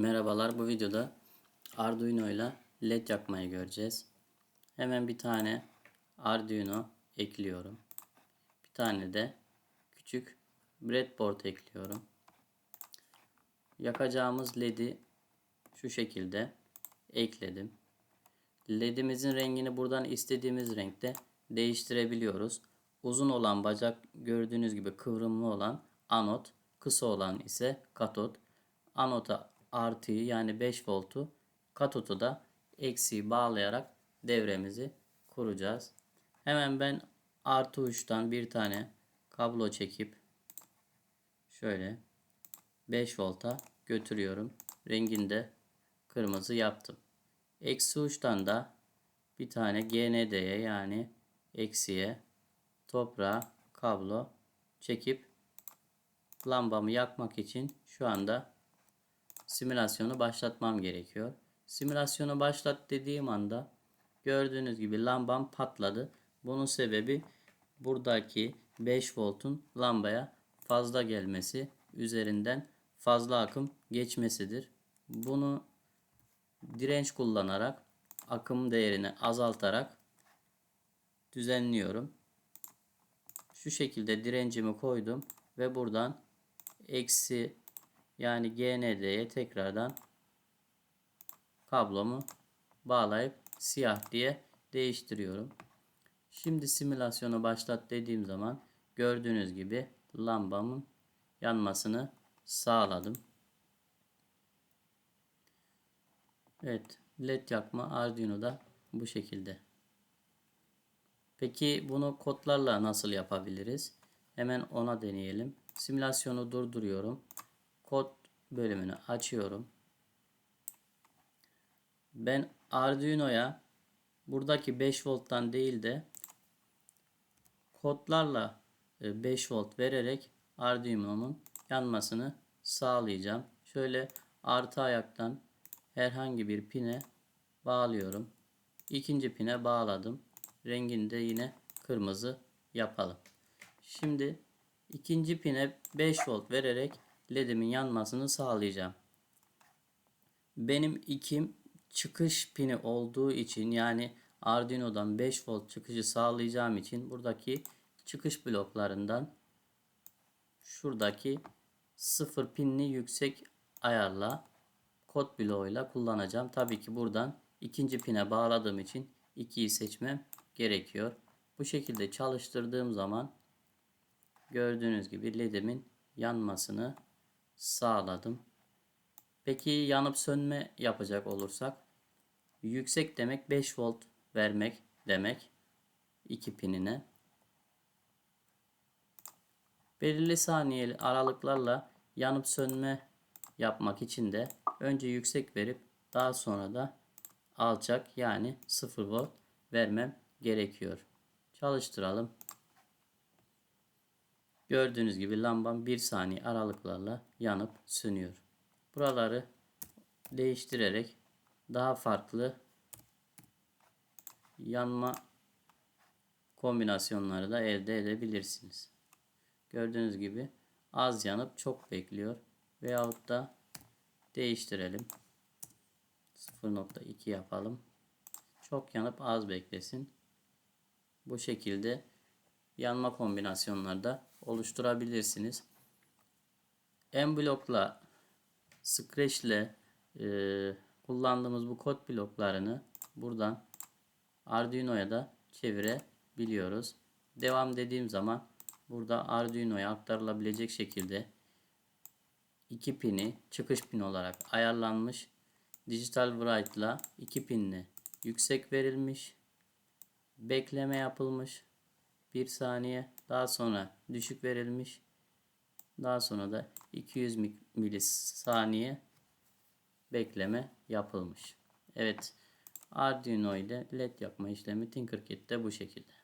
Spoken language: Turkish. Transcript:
Merhabalar bu videoda Arduino ile led yakmayı göreceğiz. Hemen bir tane Arduino ekliyorum. Bir tane de küçük breadboard ekliyorum. Yakacağımız ledi şu şekilde ekledim. Ledimizin rengini buradan istediğimiz renkte değiştirebiliyoruz. Uzun olan bacak gördüğünüz gibi kıvrımlı olan anot, kısa olan ise katot. Anota artıyı yani 5 voltu, katotu da eksiği bağlayarak devremizi kuracağız. Hemen ben artı uçtan bir tane kablo çekip şöyle 5 volta götürüyorum. Rengini de kırmızı yaptım. Eksi uçtan da bir tane GND'ye yani eksiye toprağa kablo çekip lambamı yakmak için şu anda simülasyonu başlatmam gerekiyor. Simülasyonu başlat dediğim anda gördüğünüz gibi lambam patladı. Bunun sebebi buradaki 5 voltun lambaya fazla gelmesi, üzerinden fazla akım geçmesidir. Bunu direnç kullanarak akım değerini azaltarak düzenliyorum. Şu şekilde direncimi koydum ve buradan eksi yani GND'ye tekrardan kablomu bağlayıp siyah diye değiştiriyorum. Şimdi simülasyonu başlat dediğim zaman gördüğünüz gibi lambamın yanmasını sağladım. Evet, led yakma Arduino'da bu şekilde. Peki bunu kodlarla nasıl yapabiliriz? Hemen ona deneyelim. Simülasyonu durduruyorum. Kod bölümünü açıyorum. Ben Arduino'ya buradaki 5 volttan değil de kodlarla 5 volt vererek Arduino'mun yanmasını sağlayacağım. Şöyle artı ayaktan herhangi bir pine bağlıyorum. İkinci pine bağladım. Rengini de yine kırmızı yapalım. Şimdi ikinci pine 5 volt vererek ledimin yanmasını sağlayacağım. Benim ikim çıkış pini olduğu için yani Arduino'dan 5 volt çıkışı sağlayacağım için buradaki çıkış bloklarından şuradaki 0 pinli yüksek ayarla kod bloğuyla kullanacağım. Tabii ki buradan ikinci pine bağladığım için 2'yi seçmem gerekiyor. Bu şekilde çalıştırdığım zaman gördüğünüz gibi ledimin yanmasını sağladım. Peki yanıp sönme yapacak olursak yüksek demek 5 volt vermek demek 2 pinine. Belirli saniyeli aralıklarla yanıp sönme yapmak için de önce yüksek verip daha sonra da alçak yani 0 volt vermem gerekiyor. Çalıştıralım. Gördüğünüz gibi lambam 1 saniye aralıklarla yanıp sönüyor. Buraları değiştirerek daha farklı yanma kombinasyonları da elde edebilirsiniz. Gördüğünüz gibi az yanıp çok bekliyor. Veyahut da değiştirelim. 0.2 yapalım. Çok yanıp az beklesin. Bu şekilde yanma kombinasyonları da oluşturabilirsiniz. M blokla Scratch ile e, kullandığımız bu kod bloklarını buradan Arduino'ya da çevirebiliyoruz. Devam dediğim zaman burada Arduino'ya aktarılabilecek şekilde iki pini çıkış pin olarak ayarlanmış. Digital Write ile iki pinli yüksek verilmiş. Bekleme yapılmış. Bir saniye. Daha sonra düşük verilmiş. Daha sonra da 200 milisaniye bekleme yapılmış. Evet. Arduino ile led yapma işlemi Tinkercad'de bu şekilde.